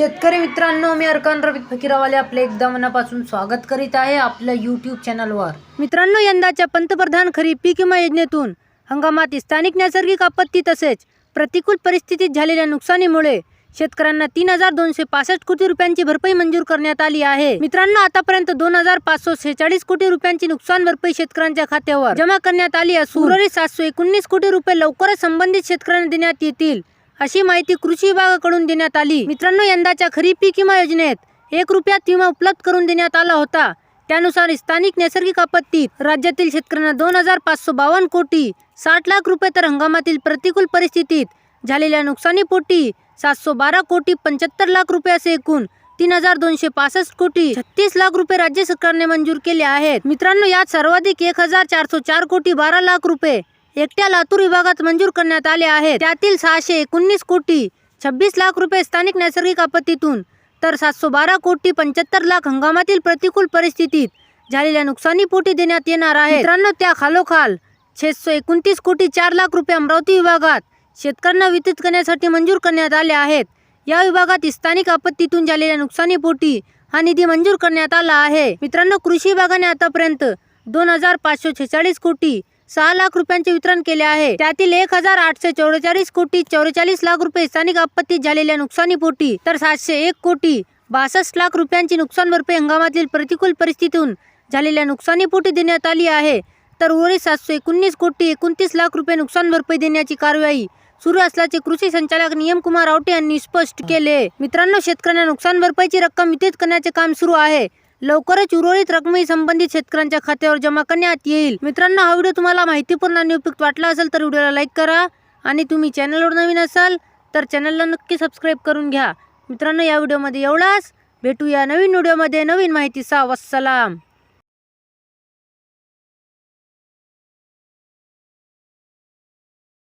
शेतकरी मित्रांनो मी अर्कान रवित फकीरावाले आपले एकदा मनापासून स्वागत करीत आहे आपल्या यूट्यूब चॅनलवर मित्रांनो यंदाच्या पंतप्रधान खरीप पीक विमा योजनेतून हंगामात स्थानिक नैसर्गिक आपत्ती तसेच प्रतिकूल परिस्थितीत झालेल्या नुकसानीमुळे शेतकऱ्यांना तीन हजार दोनशे पासष्ट कोटी रुपयांची भरपाई मंजूर करण्यात आली आहे. मित्रांनो आतापर्यंत दोन हजार पाचशे सेहेचाळीस कोटी रुपयांची नुकसान भरपाई शेतकऱ्यांच्या खात्यावर जमा करण्यात आली असून उर्वरित सातशे एकोणीस कोटी रुपये लवकरच संबंधित शेतकऱ्यांना देण्यात येतील. अशी माहिती कृषी विभागाकडून देण्यात आली. मित्रांनो यंदाच्या खरीप पीक विमा योजनेत एक रुपयात विमा उपलब्ध करून देण्यात आला होता. त्यानुसार स्थानिक नैसर्गिक आपत्तीत राज्यातील शेतकऱ्यांना दोन हजार पाचशे बावन्न कोटी साठ लाख रुपये तर हंगामातील प्रतिकूल परिस्थितीत झालेल्या नुकसानीपोटी सातशे बारा कोटी पंच्याहत्तर लाख रुपये असे एकूण तीन हजार दोनशे पासष्ट कोटी छत्तीस लाख रुपये राज्य सरकारने मंजूर केले आहेत. मित्रांनो यात सर्वाधिक एक हजार चारशे चार कोटी बारा लाख रुपये एकट्या लातूर विभागात मंजूर करण्यात आले आहेत. त्यातील सहाशे एकोणीस कोटी छब्बीस लाख रुपये स्थानिक नैसर्गिक आपत्तीतून तर सातशे बारा कोटी पंच्याहत्तर लाख हंगामातील प्रतिकूल परिस्थितीत झालेल्या नुकसानीपोटी देण्यात येणार आहे मित्रांनो त्या खालोखाल छेशे एकोणतीस कोटी चार लाख रुपये अमरावती विभागात शेतकऱ्यांना वितरित करण्यासाठी मंजूर करण्यात आले आहेत. या विभागात स्थानिक आपत्तीतून झालेल्या नुकसानीपोटी हा निधी मंजूर करण्यात आला आहे. मित्रांनो कृषी विभागाने आतापर्यंत दोन हजार पाचशे छेचाळीस कोटी सहा लाख रुपयांचे वितरण केले आहे. त्यातील एक हजार आठशे चौवेचाळीस कोटी चौवेचाळीस लाख रुपये स्थानिक आपत्तीत झालेल्या नुकसानीपोटी तर सातशे एक कोटी बासष्ट लाख रुपयांची नुकसान भरपाई हंगामातील प्रतिकूल परिस्थितीतून झालेल्या नुकसानीपोटी देण्यात आली आहे. तर उर्वरित सातशे एकोणीस कोटी एकोणतीस लाख रुपये नुकसान भरपाई देण्याची कारवाई सुरू असल्याचे कृषी संचालक नियम कुमार आवटे यांनी स्पष्ट केले. मित्रांनो शेतकऱ्यांना नुकसान भरपाईची रक्कम वितरित करण्याचे काम सुरू आहे. लवकरच उर्वरित रकमही संबंधित शेतकऱ्यांच्या खात्यावर जमा करण्यात येईल. मित्रांनो हा व्हिडिओ तुम्हाला माहितीपूर्ण आणि उपयुक्त वाटला असेल तर व्हिडिओला लाईक करा आणि तुम्ही चॅनलवर नवीन असाल तर चॅनलला नक्की सबस्क्राईब करून घ्या. मित्रांनो या व्हिडिओमध्ये एवढाच. भेटूया नवीन व्हिडिओमध्ये. नवीन माहितीचा वसलाम